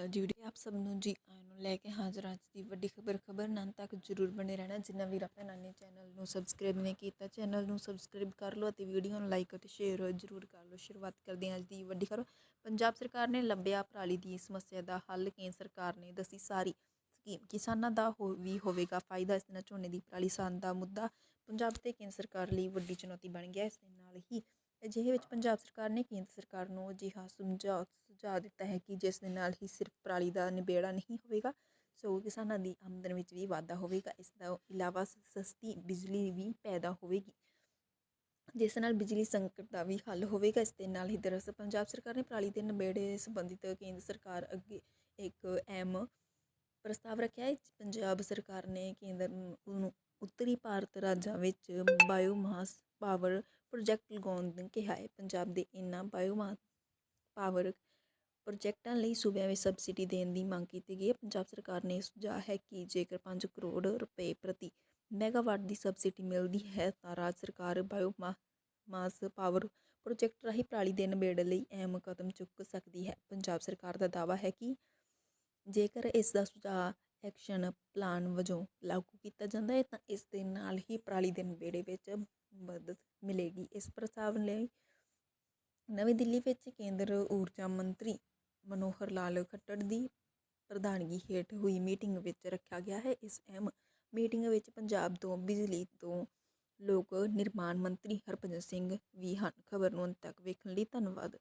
ਅਕਾਲ ਜੀ ਵੀਡੀਓ ਆਪ ਸਭ ਨੂੰ ਜੀ ਆਇਆਂ ਨੂੰ ਲੈ ਕੇ ਹਾਜ਼ਰ ਅੱਜ ਦੀ ਵੱਡੀ ਖਬਰ ਖਬਰ ਨਾਲ ਤੱਕ ਜਰੂਰ ਬਣੇ ਰਹਿਣਾ। ਜਿੰਨਾ ਵੀਰ ਭੈਣਾਂ ਨੇ ਚੈਨਲ ਨੂੰ ਸਬਸਕ੍ਰਾਈਬ ਨਹੀਂ ਕੀਤਾ ਚੈਨਲ ਨੂੰ ਸਬਸਕ੍ਰਾਈਬ ਕਰ ਲਓ ਅਤੇ ਵੀਡੀਓ ਨੂੰ ਲਾਈਕ ਅਤੇ ਸ਼ੇਅਰ ਜਰੂਰ ਕਰ ਲਓ। ਸ਼ੁਰੂਆਤ ਕਰਦੇ ਹਾਂ ਅੱਜ ਦੀ ਵੱਡੀ ਖਬਰ। ਪੰਜਾਬ ਸਰਕਾਰ ਨੇ ਲੱਭਿਆ ਪਰਾਲੀ ਦੀ ਸਮੱਸਿਆ ਦਾ ਹੱਲ, ਕੇਂਦਰ ਸਰਕਾਰ ਨੇ ਦੱਸੀ ਸਾਰੀ ਸਕੀਮ। ਕਿਸਾਨਾਂ ਦਾ ਹੋ, ਵੀ ਹੋਵੇਗਾ ਫਾਇਦਾ, ਇਸ ਨਾਲ ਝੋਨੇ ਦੀ ਪਰਾਲੀ ਸਾਨ ਦਾ ਮੁੱਦਾ ਪੰਜਾਬ ਤੇ ਕੇਂਦਰ ਸਰਕਾਰ ਲਈ ਵੱਡੀ ਚੁਣੌਤੀ ਬਣ ਗਿਆ। ਇਸ ਦੇ ਨਾਲ ਹੀ ਅਜਿਹੇ ਵਿੱਚ ਪੰਜਾਬ ਸਰਕਾਰ ਨੇ ਕੇਂਦਰ ਸਰਕਾਰ ਨੂੰ ਅਜਿਹਾ ਸਮਝਾ, ਸੁਝਾਅ ਦਿੱਤਾ ਹੈ ਕਿ ਜਿਸ ਦੇ ਨਾਲ ਹੀ ਸਿਰਫ ਪਰਾਲੀ ਦਾ ਨਿਬੇੜਾ ਨਹੀਂ ਹੋਵੇਗਾ ਸਗੋਂ ਕਿਸਾਨਾਂ ਦੀ ਆਮਦਨ ਵਿੱਚ ਵੀ ਵਾਧਾ ਹੋਵੇਗਾ, ਇਸ ਤੋਂ ਇਲਾਵਾ ਸਸਤੀ ਬਿਜਲੀ ਵੀ ਪੈਦਾ ਹੋਵੇਗੀ। ਜਿਸ ਨਾਲ ਬਿਜਲੀ ਸੰਕਟ ਦਾ ਵੀ ਹੱਲ ਹੋਵੇਗਾ, ਇਸ ਦੇ ਨਾਲ ਹੀ ਦਰਅਸਲ ਪੰਜਾਬ ਸਰਕਾਰ ਨੇ ਪਰਾਲੀ ਦੇ ਨਿਬੇੜੇ ਸੰਬੰਧਿਤ ਕੇਂਦਰ ਸਰਕਾਰ ਅੱਗੇ ਇੱਕ ਅਹਿਮ ਪ੍ਰਸਤਾਵ ਰੱਖਿਆ ਹੈ। ਪੰਜਾਬ ਸਰਕਾਰ ਨੇ ਕੇਂਦਰ ਨੂੰ ਉੱਤਰੀ ਭਾਰਤ ਰਾਜਾਂ ਵਿੱਚ ਬਾਇਓਮਾਸ ਪਾਵਰ ਪ੍ਰੋਜੈਕਟ ਲਗਾਉਣ ਨੂੰ ਕਿਹਾ ਹੈ। ਪੰਜਾਬ ਦੇ ਇਨ੍ਹਾਂ ਬਾਇਓਮਾਸ ਪਾਵਰ ਪ੍ਰੋਜੈਕਟਾਂ ਲਈ ਸੂਬਿਆਂ ਵਿੱਚ ਸਬਸਿਡੀ ਦੇਣ ਦੀ ਮੰਗ ਕੀਤੀ ਗਈ ਹੈ। ਪੰਜਾਬ ਸਰਕਾਰ ਨੇ ਸੁਝਾਅ ਹੈ ਕਿ ਜੇਕਰ 5 ਕਰੋੜ ਰੁਪਏ ਪ੍ਰਤੀ ਮੈਗਾਵਾਟ ਦੀ ਸਬਸਿਡੀ ਮਿਲਦੀ ਹੈ, ਤਾਂ ਰਾਜ ਸਰਕਾਰ ਬਾਇਓਮਾ ਮਾਸ ਪਾਵਰ ਪ੍ਰੋਜੈਕਟ ਰਾਹੀਂ ਪਰਾਲੀ ਦੇ ਨਿਬੇੜੇ ਲਈ ਅਹਿਮ ਕਦਮ ਚੁੱਕ ਸਕਦੀ ਹੈ। ਪੰਜਾਬ ਸਰਕਾਰ ਦਾ ਦਾਅਵਾ ਹੈ ਕਿ ਜੇਕਰ ਇਸ ਦਾ ਸੁਝਾਅ ਐਕਸ਼ਨ ਪਲਾਨ ਵਜੋਂ ਲਾਗੂ ਕੀਤਾ ਜਾਂਦਾ ਹੈ, ਤਾਂ ਇਸ ਦੇ ਨਾਲ ਹੀ ਪਰਾਲੀ ਦੇ ਨਿਬੇੜੇ ਵਿੱਚ ਮਦਦ ਮਿਲੇਗੀ। ਇਸ ਪ੍ਰਸਤਾਵ ਲਈ ਨਵੀਂ ਦਿੱਲੀ ਵਿੱਚ ਕੇਂਦਰ ਊਰਜਾ ਮੰਤਰੀ ਮਨੋਹਰ ਲਾਲ ਖੱਟੜ ਦੀ ਪ੍ਰਧਾਨਗੀ ਹੇਠ ਹੋਈ ਮੀਟਿੰਗ ਵਿੱਚ ਰੱਖਿਆ ਗਿਆ ਹੈ। ਇਸ ਅਹਿਮ ਮੀਟਿੰਗ ਵਿੱਚ ਪੰਜਾਬ ਤੋਂ ਬਿਜਲੀ ਤੋਂ ਲੋਕ ਨਿਰਮਾਣ ਮੰਤਰੀ ਹਰਭਜਨ ਸਿੰਘ ਵੀ ਹਨ। ਖਬਰ ਨੂੰ ਅੰਤ ਤੱਕ ਵੇਖਣ ਲਈ ਧੰਨਵਾਦ।